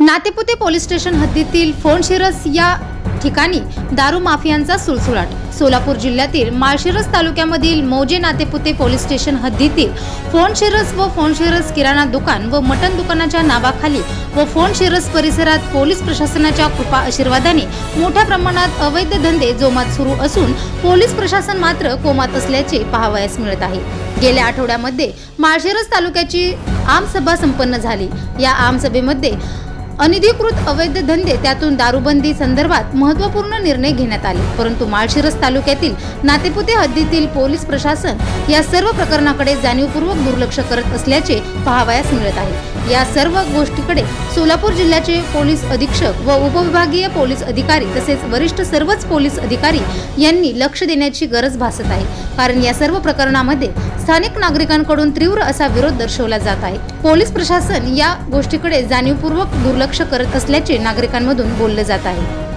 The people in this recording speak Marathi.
नातेपुते पोलीस स्टेशन हद्दीतील फोनशिरस या ठिकाणी दारू माफियांचा सुळसुळाट. सोलापूर जिल्ह्यातील माळशिरस तालुक्यामधील मौजे नातेपुते पोलीस स्टेशन हद्दीतील फोनशिरस व फोनशिरस किराणा दुकान व मटण दुकानाच्या नावाखाली व फोनशिरस परिसरात पोलीस प्रशासनाच्या कृपा आशीर्वादाने मोठ्या प्रमाणात अवैध धंदे जोमात सुरू असून पोलीस प्रशासन मात्र कोमात असल्याचे पाहावयास मिळत आहे. गेल्या आठवड्यामध्ये माळशिरस तालुक्याची आमसभा संपन्न झाली. या आमसभेमध्ये अनधिकृत अवैध धंदे त्यातून दारूबंदी संदर्भात महत्त्वपूर्ण निर्णय घेण्यात आले. परंतु माळशिरस तालुक्यातील नातेपुते हद्दीतील पोलीस प्रशासन या सर्व प्रकरणाकडे जाणीवपूर्वक दुर्लक्ष करत असल्याचे पाहावयास मिळत आहे. या सर्व गोष्टीकडे सोलापूर जिल्ह्याचे पोलीस अधीक्षक व उपविभागीय पोलीस अधिकारी तसेच वरिष्ठ सर्वच पोलीस अधिकारी यांनी लक्ष देण्याची गरज भासत आहे. कारण या सर्व प्रकरणामध्ये स्थानिक नागरिकांकडून तीव्र असा विरोध दर्शवला जात आहे. पोलीस प्रशासन या गोष्टीकडे जाणीवपूर्वक दुर्लक्ष करत असल्याचे नागरिकांमधून बोलले जात आहे.